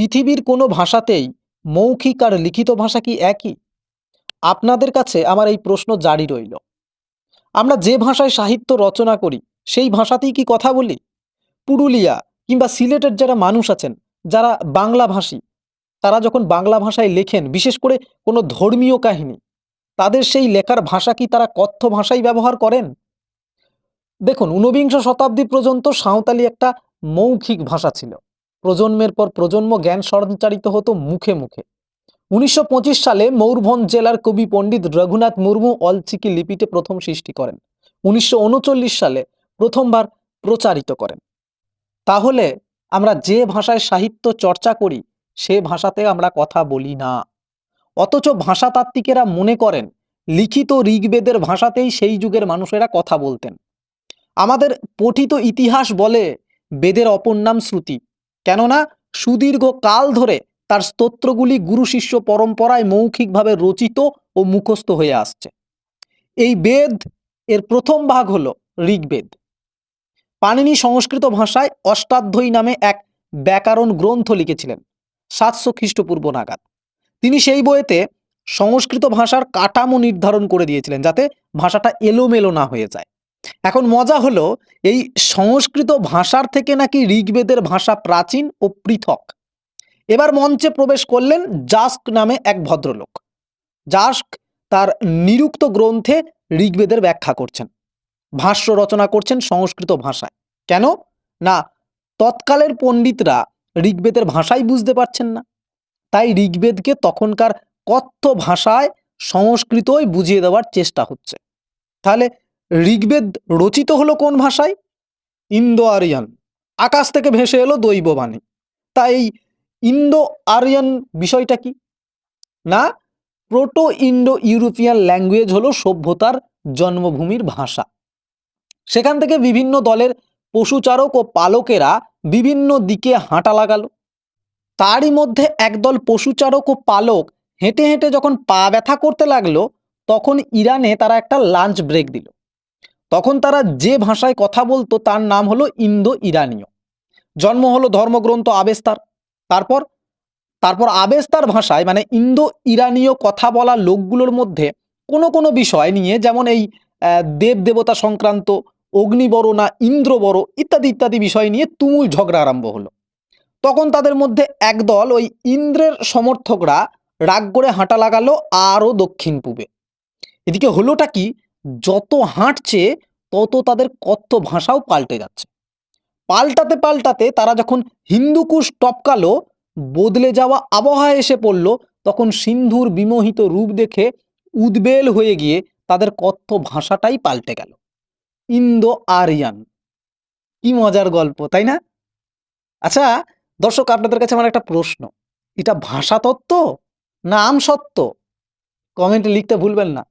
পৃথিবীর কোনো ভাষাতেই মৌখিক আর লিখিত ভাষা কি একই? আপনাদের কাছে আমার এই প্রশ্ন জারি রইল। আমরা যে ভাষায় সাহিত্য রচনা করি, সেই ভাষাতেই কি কথা বলি? পুরুলিয়া কিংবা সিলেটের যারা মানুষ আছেন, যারা বাংলা ভাষী তারা যখন বাংলা ভাষায় লেখেন, বিশেষ করে কোনো ধর্মীয় কাহিনী, তাদের সেই লেখার ভাষা কি তারা কথ্য ভাষাই ব্যবহার করেন? দেখুন, ঊনবিংশ শতাব্দী পর্যন্ত সাঁওতালি একটা মৌখিক ভাষা ছিল। প্রজন্মের পর প্রজন্ম জ্ঞান সঞ্চারিত হতো মুখে মুখে। উনিশশো পঁচিশ সালে ময়ূরভঞ্জ জেলার কবি পণ্ডিত রঘুনাথ মুর্মু অলচিকি লিপিতে প্রথম সৃষ্টি করেন। উনিশশো উনচল্লিশ সালে প্রথমবার প্রচারিত করেন। তাহলে আমরা যে ভাষায় সাহিত্য চর্চা করি, সে ভাষাতে আমরা কথা বলি না। অথচ ভাষাতাত্ত্বিকেরা মনে করেন, লিখিত ঋগ্বেদের ভাষাতেই সেই যুগের মানুষেরা কথা বলতেন। আমাদের পঠিত ইতিহাস বলে বেদের অপর নাম শ্রুতি। কেননা সুদীর্ঘ কাল ধরে তার স্তোত্রগুলি গুরু শিষ্য পরম্পরায় মৌখিকভাবে রচিত ও মুখস্থ হয়ে আসছে। এই বেদ এর প্রথম ভাগ হল ঋগ্বেদ। পাণিনি সংস্কৃত ভাষায় অষ্টাধ্যায়ী নামে এক ব্যাকরণ গ্রন্থ লিখেছিলেন, সাতশো খ্রিস্টপূর্ব নাগাদ। তিনি সেই বইতে সংস্কৃত ভাষার কাঠামো নির্ধারণ করে দিয়েছিলেন যাতে ভাষাটা এলোমেলো না হয়ে যায়। এখন মজা হলো এই সংস্কৃত ভাষার থেকে নাকি ঋগ্বেদের ভাষা প্রাচীন ও পৃথক। এবার মঞ্চে প্রবেশ করলেন জাস্ক নামে এক ভদ্রলোক। জাস্ক তার নিরুক্ত গ্রন্থে ঋগ্বেদের ব্যাখ্যা করছেন। ভাষ্য রচনা করছেন সংস্কৃত ভাষায়। কেন? না, তৎকালের পণ্ডিতরা ঋগ্বেদের ভাষাই বুঝতে পারছেন না। তাই ঋগ্বেদকে তখনকার কথ্য ভাষায় সংস্কৃতই বুঝিয়ে দেওয়ার চেষ্টা হচ্ছে। তাহলে ঋগ্বেদ রচিত হলো কোন ভাষায়? ইন্দো আরিয়ান আকাশ থেকে ভেসে এলো দৈববাণী। তাই এই ইন্দো আরিয়ান বিষয়টা কি? না প্রোটো ইন্ডো ইউরোপিয়ান ল্যাঙ্গুয়েজ হলো সভ্যতার জন্মভূমির ভাষা। সেখান থেকে বিভিন্ন দলের পশুচারক ও পালকেরা বিভিন্ন দিকে হাঁটা লাগালো। তারই মধ্যে একদল পশুচারক ও পালক হেঁটে হেঁটে যখন পা ব্যথা করতে লাগল, তখন ইরানে তারা একটা লাঞ্চ ব্রেক দিল। তখন তারা যে ভাষায় কথা বলতো তার নাম হলো ইন্দো ইরানীয় জন্ম হলো ধর্মগ্রন্থ আবেস্তার। তারপর তারপর আবেস্তার ভাষায় মানে ইন্দো ইরানীয় কথা বলা লোকগুলোর মধ্যে কোনো কোনো বিষয় নিয়ে যেমন এই দেব দেবতা সংক্রান্ত অগ্নিবর না ইন্দ্রবর ইত্যাদি ইত্যাদি বিষয় নিয়ে তুমুল ঝগড়া আরম্ভ হলো। তখন তাদের মধ্যে একদল ওই ইন্দ্রের সমর্থকরা রাগ করে হাঁটা লাগালো আরও দক্ষিণ পূবে। এদিকে হলোটা কি? যত হাঁটছে, তত তাদের কথ্য ভাষাও পাল্টে যাচ্ছে। পাল্টাতে পাল্টাতে তারা যখন হিন্দুকুশ টপকালো, বদলে যাওয়া আবহাওয়া এসে পড়ল, তখন সিন্ধুর বিমোহিত রূপ দেখে উদ্বেল হয়ে গিয়ে তাদের কথ্য ভাষাটাই পাল্টে গেল। Indo Aryan. কি মজার গল্প, তাই না? আচ্ছা দর্শক, আপনাদের কাছে আমার একটা প্রশ্ন। এটা ভাষা তত্ত্ব না আম সত্য কমেন্টে লিখতে ভুলবেন না।